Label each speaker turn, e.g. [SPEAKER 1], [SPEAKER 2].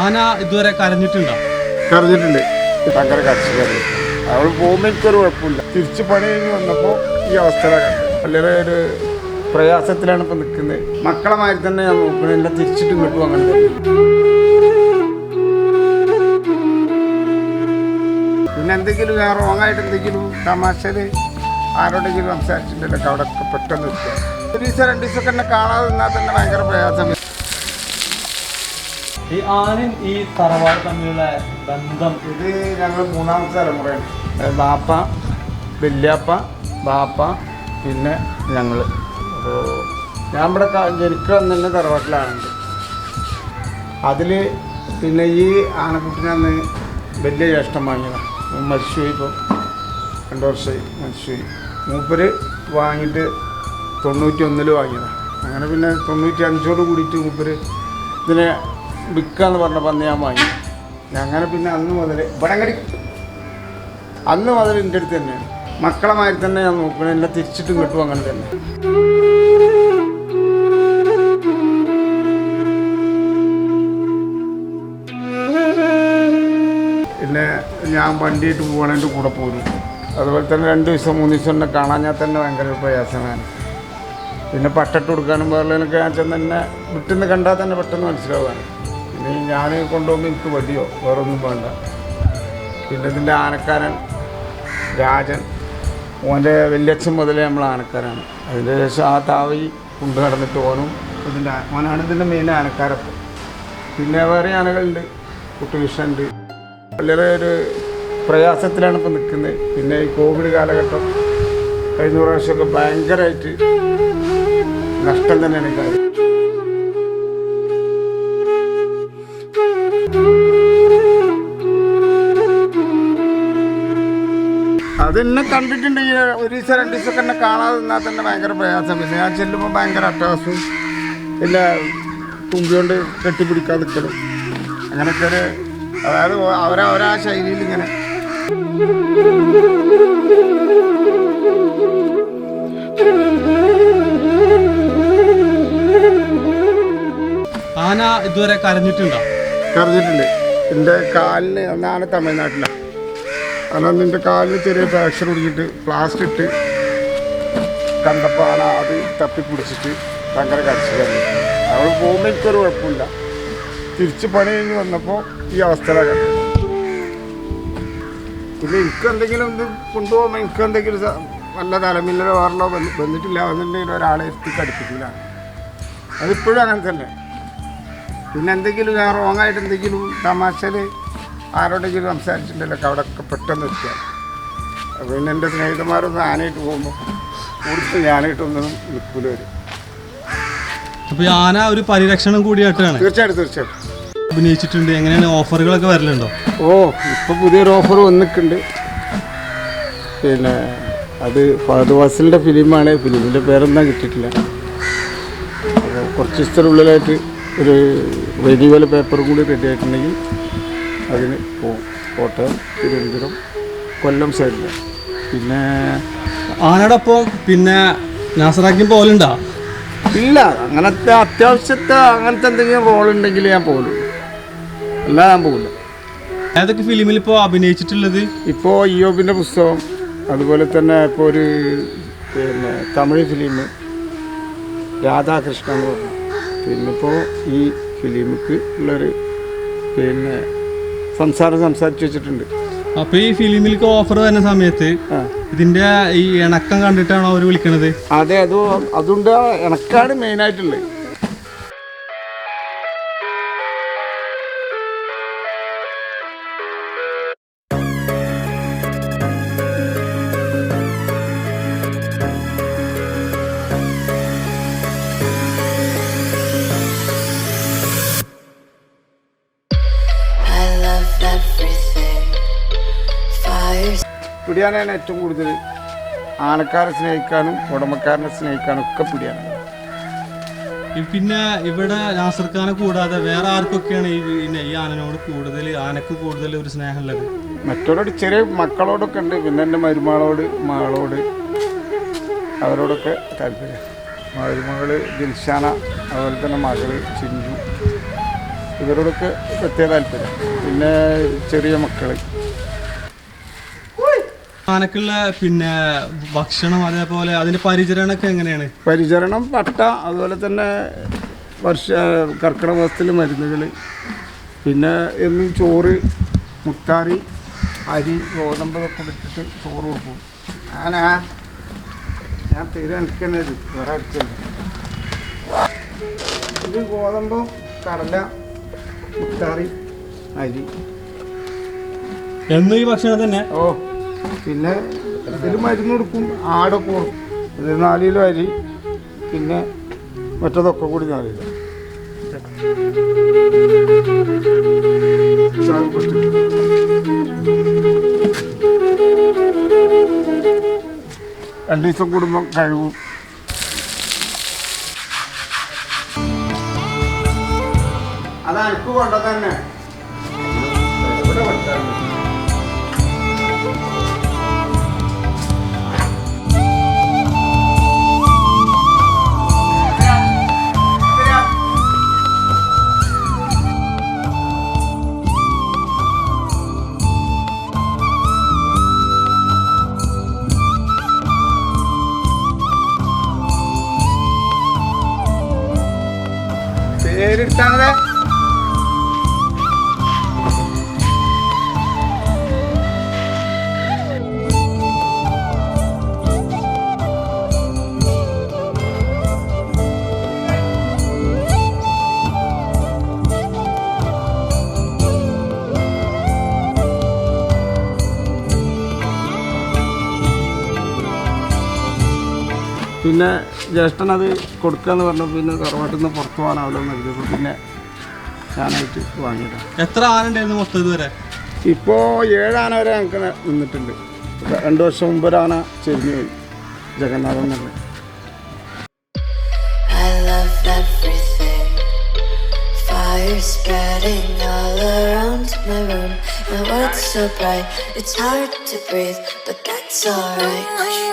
[SPEAKER 1] ആന ഇതുവരെ കരഞ്ഞിട്ടുണ്ടോ?
[SPEAKER 2] കരഞ്ഞിട്ടുണ്ട്. ഭയങ്കര കർഷകർ അവൾ പോകുമ്പോൾ എനിക്കൊരു കുഴപ്പമില്ല. തിരിച്ച് പണി കഴിഞ്ഞ് വന്നപ്പോൾ ഈ അവസ്ഥയിലാണ് കണ്ടത് വളരെ ഒരു പ്രയാസത്തിലാണ് ഇപ്പം നിൽക്കുന്നത് മക്കളെ മാതിരി തന്നെ ഞാൻ നോക്കുന്നത് എല്ലാം തിരിച്ചിട്ട് കിട്ടും അങ്ങനെ. പിന്നെ എന്തെങ്കിലും ഞാൻ റോങ് ആയിട്ട് എന്തെങ്കിലും തമാശയിൽ ആരോടെങ്കിലും സംസാരിച്ചിട്ടുണ്ടല്ലോ അവിടെ ഒക്കെ പെട്ടെന്ന് ഒരു ദിവസം രണ്ട് ദിവസമൊക്കെ എന്നെ കാണാതെ നിന്നാൽ തന്നെ ഭയങ്കര പ്രയാസം
[SPEAKER 1] ഈ ആനയും ഈ തറവാട് തമ്മിലുള്ള ബന്ധം.
[SPEAKER 2] ഇത് ഞങ്ങൾ മൂന്നാമത്തെ തലമുറയാണ്. ബാപ്പ വല്യാപ്പ ബാപ്പ പിന്നെ ഞങ്ങൾ അപ്പോൾ ഞാൻ ഇവിടെ ജനിക്കുക തന്നെ തറവാട്ടിലാണുണ്ട് അതിൽ പിന്നെ ഈ ആനക്കുട്ടിനാന്ന് വലിയ ജ്യേഷ്ഠം വാങ്ങിയതാണ് മരിച്ചുപോയി ഇപ്പോൾ രണ്ട് വർഷമായി മരിച്ചുപോയി. മൂപ്പര് വാങ്ങിയിട്ട് തൊണ്ണൂറ്റി ഒന്നിൽ വാങ്ങിയതാണ് അങ്ങനെ പിന്നെ തൊണ്ണൂറ്റി അഞ്ചോട് കൂടിയിട്ട് മൂപ്പര് ഇതിനെ വിൽക്കാന്ന് പറഞ്ഞപ്പോൾ അന്ന് ഞാൻ വാങ്ങി. അങ്ങനെ പിന്നെ അന്ന് മുതൽ ഇവിടെ അങ്ങടി അന്ന് മുതൽ എന്റെ അടുത്ത് തന്നെയാണ് മക്കളെ മാതിരി തന്നെ ഞാൻ നോക്കണേ. എല്ലാം തിരിച്ചിട്ടും കിട്ടും അങ്ങനെ തന്നെ. പിന്നെ ഞാൻ വണ്ടിയിട്ട് പോകണതിന്റെ കൂടെ പോരും അതുപോലെ തന്നെ രണ്ട് ദിവസം മൂന്ന് ദിവസം എന്നെ ഞാൻ തന്നെ ഭയങ്കര പ്രയാസമാണ്. പിന്നെ പട്ടിട്ട് കൊടുക്കാനും വേറെയൊക്കെ ഞാൻ ചെന്ന് തന്നെ വിട്ടുന്ന് കണ്ടാൽ തന്നെ പെട്ടെന്ന് മനസ്സിലാവുകയാണ്. പിന്നെ ഞാൻ കൊണ്ടുപോകുമ്പോൾ എനിക്ക് മതിയോ? വേറൊന്നും വേണ്ട. പിന്നെ ഇതിന്റെ ആനക്കാരൻ രാജൻ ഓന്റെ വല്യച്ഛൻ മുതലേ നമ്മൾ ആനക്കാരാണ്. അതിന്റെ ശേഷം ആ താവി കൊണ്ടു നടന്നിട്ട് ഓനും ഇതിന്റെ ഓനാണ് ഇതിന്റെ മെയിൻ ആനക്കാരപ്പം പിന്നെ വേറെ ആനകളുണ്ട്. കുട്ടികൃഷ്ണുണ്ട് വളരെ ഒരു പ്രയാസത്തിലാണ് ഇപ്പോൾ നിൽക്കുന്നത്. പിന്നെ ഈ കോവിഡ് കാലഘട്ടം കഴിഞ്ഞ പ്രാവശ്യമൊക്കെ ഭയങ്കരമായിട്ട് നഷ്ടം തന്നെയാണ് കാര്യം. അതെന്നെ കണ്ടിട്ടുണ്ടെങ്കിൽ ഒരു ദിവസം രണ്ട് ദിവസമൊക്കെ എന്നെ കാണാതെ നിന്നാൽ തന്നെ ഭയങ്കര പ്രയാസം. പിന്നെ ഞാൻ ചെല്ലുമ്പോൾ ഭയങ്കര അട്ടഹാസും പിന്നെ തുമ്പി കൊണ്ട് കെട്ടിപ്പിടിക്കാൻ നിൽക്കലും അങ്ങനെയൊക്കെ ഒരു അതായത് അവരാ അവരാ ശൈലിയിൽ ഇങ്ങനെ.
[SPEAKER 1] ആന ഇതുവരെ കരഞ്ഞിട്ടുണ്ടോ?
[SPEAKER 2] കരഞ്ഞിട്ടുണ്ട് എന്റെ കാലിന് അന്നാണ് തമിഴ്നാട്ടിലാണ് അന്ന് നിന്റെ കാലിന് ചെറിയ ഫ്രാക്ചർ കുടിച്ചിട്ട് പ്ലാസ്റ്റ് ഇട്ട് കണ്ടപ്പോൾ ആന അത് തപ്പിപ്പിടിച്ചിട്ട് ഭയങ്കര കരച്ചിലാണ് അവൾ പോകുമ്പോൾ എനിക്കൊരു കുഴപ്പമില്ല. തിരിച്ച് പണി കഴിഞ്ഞ് വന്നപ്പോൾ ഈ അവസ്ഥയിലാണ് പിന്നെ എനിക്ക് എന്തെങ്കിലും ഇത് കൊണ്ടുപോകുമ്പോൾ എനിക്ക് എന്തെങ്കിലും നല്ല തലമില്ലലോ വന്ന് വന്നിട്ടില്ല വന്നിട്ടുണ്ടെങ്കിൽ ഒരാളെ എത്തി കടിപ്പിക്കില്ല. അതിപ്പോഴും അങ്ങനെ തന്നെ. പിന്നെ എന്തെങ്കിലും ഞാൻ റോങ് ആയിട്ട് എന്തെങ്കിലും തമാശയിൽ ആരോടെങ്കിലും സംസാരിച്ചിട്ടുണ്ടല്ലോ അവിടെ ഒക്കെ പെട്ടെന്ന് അപ്പോൾ പിന്നെ എന്റെ സ്നേഹിതന്മാരൊന്നും ആനയിട്ട് പോകുമ്പോൾ കൂടുതൽ ഞാനായിട്ടൊന്നും നിൽക്കൂല വരും
[SPEAKER 1] അപ്പൊ ആന ഒരു പരിരക്ഷണം കൂടിയായിട്ടാണ്
[SPEAKER 2] തീർച്ചയായിട്ടും തീർച്ചയായിട്ടും.
[SPEAKER 1] അഭിനയിച്ചിട്ടുണ്ട്. എങ്ങനെയാണ് ഓഫറുകളൊക്കെ വരലുണ്ടോ?
[SPEAKER 2] ഓ ഇപ്പോൾ പുതിയൊരു ഓഫർ വന്നിട്ടുണ്ട്. പിന്നെ അത് ഫഹദ് വാസിലിന്റെ ഫിലിമാണ്. ഫിലിമിന്റെ പേരൊന്നും കിട്ടിയിട്ടില്ല. അപ്പോൾ കുറച്ച് ദിവസത്തിനുള്ളിലായിട്ട് ഒരു റെഡിവൽ പേപ്പറും കൂടി റെഡി ആയിട്ടുണ്ടെങ്കിൽ അതിന് പോകും കോട്ടയം തിരുവനന്തപുരം കൊല്ലം സൈഡിൽ പിന്നെ
[SPEAKER 1] ആനടൊപ്പം പിന്നെ നാസറാക്കിയും പോലുണ്ടോ
[SPEAKER 2] ഇല്ല അങ്ങനത്തെ അത്യാവശ്യത്തെ അങ്ങനത്തെ എന്തെങ്കിലും റോൾ ഉണ്ടെങ്കിൽ ഞാൻ പോകുള്ളൂ അല്ല ഞാൻ പോകില്ല
[SPEAKER 1] ഏതൊക്കെ ഫിലിമിൽ ഇപ്പോൾ അഭിനയിച്ചിട്ടുള്ളത്?
[SPEAKER 2] ഇപ്പോൾ ഇയോബിന്റെ പുസ്തകം അതുപോലെ തന്നെ ഇപ്പോൾ ഒരു പിന്നെ തമിഴ് ഫിലിം രാധാകൃഷ്ണൻ എന്ന് പറഞ്ഞു പിന്നെ ഇപ്പോൾ ഈ ഫിലിമിക്ക് ഉള്ളൊരു പിന്നെ സംസാരം സംസാരിച്ചു വെച്ചിട്ടുണ്ട്.
[SPEAKER 1] അപ്പൊ ഈ ഫിലിമിലേക്ക് ഓഫർ വരുന്ന സമയത്ത് ഇതിന്റെ ഈ ഇണക്കം കണ്ടിട്ടാണോ അവർ വിളിക്കണത്?
[SPEAKER 2] അതെ അത് അതുകൊണ്ട് ഇണക്കാണ് മെയിനായിട്ടുള്ളത്
[SPEAKER 3] I
[SPEAKER 2] പിടിയാനാണ് ഏറ്റവും കൂടുതൽ ആനക്കാരെ സ്നേഹിക്കാനും ഉടമക്കാരനെ സ്നേഹിക്കാനും ഒക്കെ പിടിയാണ്.
[SPEAKER 1] പിന്നെ ഇവിടെ നാസർഖാനെ കൂടാതെ വേറെ ആർക്കൊക്കെയാണ് ഈ പിന്നെ ഈ ആനനോട് കൂടുതൽ ആനക്ക് കൂടുതൽ ഒരു സ്നേഹമുള്ളത്?
[SPEAKER 2] മറ്റവരോട് ചെറിയ മക്കളോടൊക്കെ ഉണ്ട്. പിന്നെ എന്റെ മരുമകളോട് മകളോട് അവരോടൊക്കെ താല്പര്യം. മരുമകൾ ദിൽഷാന അതുപോലെ തന്നെ മകൾ ചിഞ്ചു. ഇവരോടൊക്കെ പ്രത്യേക താല്പര്യം. പിന്നെ ചെറിയ മക്കൾ
[SPEAKER 1] ആനക്കുള്ള പിന്നെ ഭക്ഷണം അതേപോലെ അതിന്റെ പരിചരണമൊക്കെ എങ്ങനെയാണ്?
[SPEAKER 2] പരിചരണം പട്ട അതുപോലെ തന്നെ വർഷ കർക്കിടക മാസത്തിൽ മരുന്നുകൾ പിന്നെ എന്നും ചോറ് മുത്താറി അരി ഗോതമ്പ് ഒക്കെ ഇട്ടിട്ട് ചോറ് കൊടുക്കും. ആന ഞാൻ തീരെ എനിക്കുന്നത് വേറെ അടിച്ചത് ഇത് ഗോതമ്പും കടല മുത്താറി അരി.
[SPEAKER 1] എന്നും ഈ ഭക്ഷണം തന്നെ?
[SPEAKER 2] ഓ. പിന്നെ ഇതിൽ മരുന്ന് കൊടുക്കും ആടൊക്കെ കൊടുക്കും. ഇത് നാല് കിലോ അരി പിന്നെ മറ്റതൊക്കെ കൂടി നാല്. രണ്ട് ദിവസം കൂടുമ്പോൾ കഴിവും. അത് അനക്ക് കൊണ്ട തന്നെ. ഇവിടെ പേരിട്ടാണത് പിന്നെ ജ്യേഷ്ഠൻ അത് കൊടുക്കാന്ന് പറഞ്ഞപ്പോൾ പിന്നെ തറവാട്ടിൽ നിന്ന് പുറത്ത് പോകാനാവല്ലോ എന്ന് കരുതിയപ്പോൾ പിന്നെ ഞാനായിട്ട് വാങ്ങിയതാണ്
[SPEAKER 1] എത്ര ആന ഉണ്ടായിരുന്നു മൊത്തം ഇതുവരെ?
[SPEAKER 2] ഇപ്പോൾ ഏഴാന വരെ ഞങ്ങൾക്ക് നിന്നിട്ടുണ്ട്. രണ്ട് വർഷം മുമ്പ് ഒരാന ചെരിഞ്ഞു പോയി. ജഗന്നാഥൻ തന്നെ.
[SPEAKER 3] Fire spreading all around my room. My world's so bright, it's hard to breathe, but that's alright.